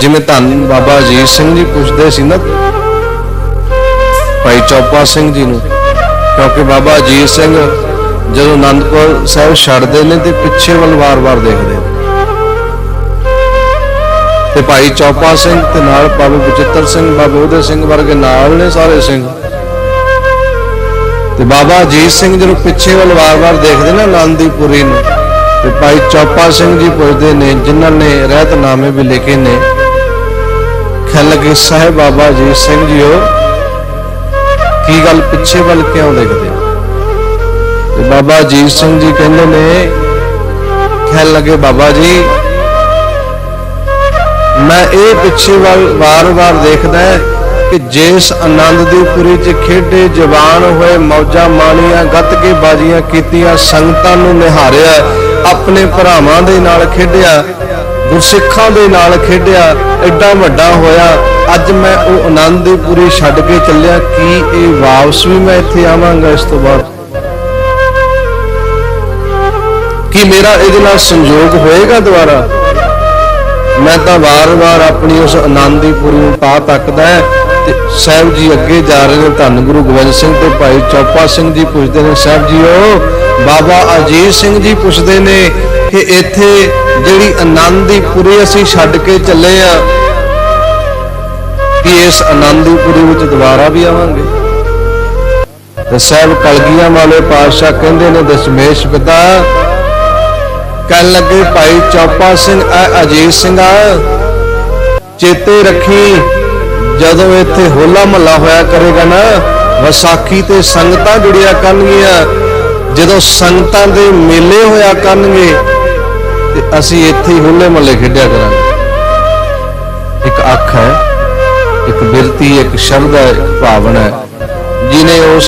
ਜਿਵੇਂ ਧੰਨ ਬਾਬਾ ਅਜੀਤ ਸਿੰਘ ਜੀ ਪੁੱਛਦੇ ਸੀ ਨਾ, ਭਾਈ ਚੌਪਾ ਸਿੰਘ ਜੀ ਨੂੰ, ਕਿਉਂਕਿ ਬਾਬਾ ਅਜੀਤ ਸਿੰਘ ਜਦੋਂ ਆਨੰਦਪੁਰ ਸਾਹਿਬ ਛੱਡਦੇ ਨੇ ਤੇ ਪਿੱਛੇ ਵੱਲ ਵਾਰ-ਵਾਰ ਦੇਖਦੇ ਨੇ। ਤੇ ਭਾਈ ਚੌਪਾ ਸਿੰਘ ਤੇ ਨਾਲ ਬਾਬਾ ਬਚਿੱਤਰ ਸਿੰਘ, ਬਾਬਾ ਉਹਦੇ ਸਿੰਘ ਵਰਗੇ ਨਾਲ ਨੇ ਸਾਰੇ ਸਿੰਘ। ਤੇ ਬਾਬਾ ਅਜੀਤ ਸਿੰਘ ਜਦੋਂ ਪਿੱਛੇ ਵੱਲ ਵਾਰ-ਵਾਰ ਦੇਖਦੇ ਨਾ ਆਨੰਦੀਪੁਰੀ ਨੂੰ, ਤੇ ਭਾਈ ਚੌਪਾ ਸਿੰਘ ਜੀ ਪੁੱਛਦੇ ਨੇ, ਜਿਨ੍ਹਾਂ ਨੇ ਰਹਿਤਨਾਮੇ ਵੀ ਲਿਖੇ ਨੇ ਖਿਆਲ ਕਿ ਸਾਹਿਬ ਬਾਬਾ ਅਜੀਤ ਸਿੰਘ ਜੀਓ, ਕੀ ਗੱਲ ਪਿੱਛੇ ਵੱਲ ਕਿਉਂ ਦੇਖਦੇ ਤੇ ਬਾਬਾ ਅਜੀਤ ਸਿੰਘ ਜੀ ਕਹਿੰਦੇ ਨੇ ਖਿਆਲ ਲੱਗੇ, ਬਾਬਾ ਜੀ, ਮੈਂ ਇਹ ਪਿੱਛੇ ਵੱਲ ਵਾਰ-ਵਾਰ ਦੇਖਦਾ ਕਿ ਜਿਸ ਆਨੰਦ ਦੀ ਪੁਰੀ 'ਚ ਖੇਡੇ ਜਵਾਨ ਹੋਏ ਮੌਜਾਂ ਮਾਣੀਆਂ, ਗੱਤ ਕੇ ਬਾਜੀਆਂ ਕੀਤੀਆਂ ਸੰਗਤਾਂ ਨੂੰ ਨਿਹਾਰਿਆ, ਆਪਣੇ ਭਰਾਵਾਂ ਦੇ ਨਾਲ ਖੇਡਿਆ ਗੁਰਸਿੱਖਾਂ ਦੇ ਨਾਲ ਖੇਡਿਆ ਐਡਾ ਵੱਡਾ ਹੋਇਆ। ਅੱਜ ਮੈਂ ਉਹ ਆਨੰਦ ਦੀ ਪੁਰੀ ਛੱਡ ਕੇ ਚੱਲਿਆ। ਕਿ ਇਹ ਵਾਪਸ ਵੀ ਮੈਂ ਇੱਥੇ ਆਵਾਂਗਾ ਇਸ ਤੋਂ ਬਾਅਦ? ਕੀ ਮੇਰਾ ਇਹਦੇ ਨਾਲ ਸੰਯੋਗ ਹੋਏਗਾ ਦੁਬਾਰਾ? ਮੈਂ ਤਾਂ ਵਾਰ-ਵਾਰ ਆਪਣੀ ਉਸ ਆਨੰਦ ਦੀ ਪੁਰੀ ਨੂੰ ਪਾ ਤੱਕਦਾ ਹੈ ਤੇ ਸਾਹਿਬ ਜੀ ਅੱਗੇ ਜਾ ਰਹੇ ਨੇ। ਧੰਨ ਗੁਰੂ ਗੋਬਿੰਦ ਸਿੰਘ ਤੇ ਭਾਈ ਚੌਪਾ ਸਿੰਘ ਜੀ ਪੁੱਛਦੇ ਨੇ, ਸਾਹਿਬ ਜੀਓ, ਬਾਬਾ ਅਜੀਤ ਸਿੰਘ ਜੀ ਪੁੱਛਦੇ ਨੇ ਕਿ ਇੱਥੇ ਜਿਹੜੀ ਆਨੰਦ ਦੀ ਪੁਰੀ ਅਸੀਂ ਛੱਡ ਕੇ ਚੱਲੇ ਆ, ਕਿ ਇਸ ਆਨੰਦ ਦੀ ਪੁਰੀ ਵਿੱਚ ਦੁਬਾਰਾ ਵੀ ਆਵਾਂਗੇ? ਤੇ ਸਾਹਿਬ ਕਲਗੀਆਂ ਵਾਲੇ ਪਾਤਸ਼ਾਹ ਕਹਿੰਦੇ ਨੇ, ਦਸ਼ਮੇਸ਼ ਪਿਤਾ, ਕਹਿਣ ਲੱਗੇ, ਭਾਈ ਚੌਪਾ ਸਿੰਘ, ਐ ਅਜੀਤ ਸਿੰਘ ਆ। ਚੇਤੇ ਰੱਖੀ, ਜਦੋਂ ਇੱਥੇ ਹੋਲਾ ਮਹੱਲਾ ਹੋਇਆ ਕਰੇਗਾ ਨਾ, ਵਿਸਾਖੀ ਤੇ ਸੰਗਤਾਂ ਜੁੜਿਆ ਕਰਨਗੀਆਂ। ਜਦੋਂ ਸੰਗਤਾਂ ਦੇ ਮੇਲੇ ਹੋਇਆ ਕਰਨਗੇ ਤੇ ਅਸੀਂ ਇੱਥੇ ਹੀ ਹੋਲੇ ਮਹੱਲੇ ਖੇਡਿਆ ਕਰਾਂਗੇ। ਇੱਕ ਅੱਖ ਹੈ, ਇੱਕ ਬਿਰਤੀ, ਇੱਕ ਸ਼ਬਦ ਹੈ, ਇੱਕ ਭਾਵਨਾ ਹੈ। ਜਿਨੇ ਉਸ